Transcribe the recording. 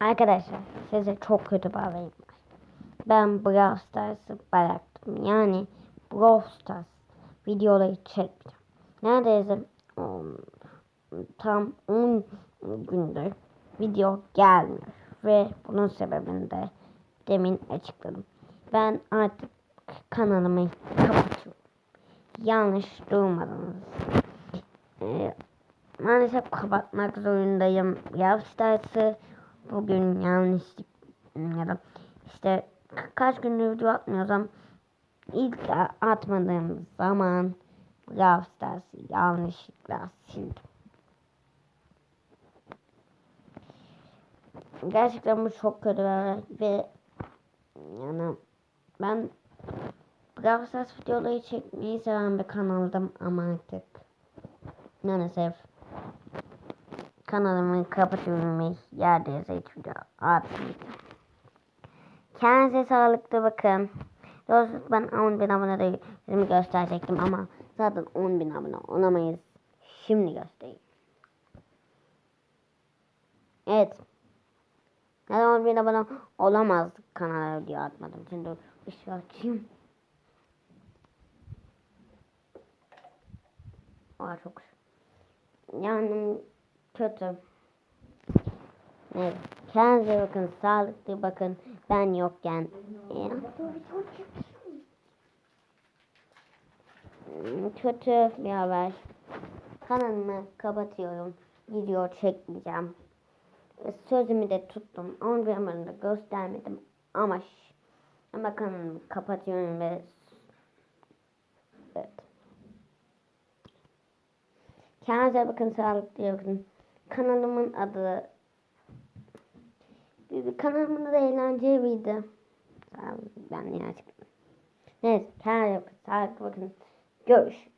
Arkadaşlar size çok kötü var. Ben Brawl Stars'ı bıraktım. Yani Brawl Stars videoları çekmeyeceğim. Neredeyse um, tam 10 gündür video gelmiyor. Ve bunun sebebini de demin açıkladım. Ben artık kanalımı kapatıyorum. Yanlış duymadınız. Ee, maalesef kapatmak zorundayım. Brawl Stars'ı bugün yanlışlık ya da işte ka- kaç gündür video atmıyorsam ilk atmadığım zaman Brawl Stars'ı yanlışlıkla sildim. Gerçekten bu çok kötü ve yani ben Brawl Stars videoları çekmeyi seven bir kanaldım ama artık maalesef kanalımı kapatıyorum yerdeyse hiç video atmayacağım. Kendinize sağlıklı bakın. Doğrusu ben 10 bin abone değilimi gösterecektim ama zaten 10 bin abone olamayız. Şimdi göstereyim. Evet. Neden 10 bin abone olamazdık kanala video atmadım. Şimdi ışığı açayım. Aa çok yani kötü. Evet. Kendinize bakın, sağlıklı bakın. Ben yokken. e, Kötü bir haber. Kanalımı kapatıyorum. Video çekmeyeceğim. Sözümü de tuttum. Ama bir da göstermedim. Ama ama kanalımı kapatıyorum ve evet. Kendinize bakın, sağlıklı bakın. Kanalımın adı kanalımın adı eğlenceli miydi? Ben yine açıkladım. Neyse kendinize bakın, sağlıklı bakın. Görüşürüz.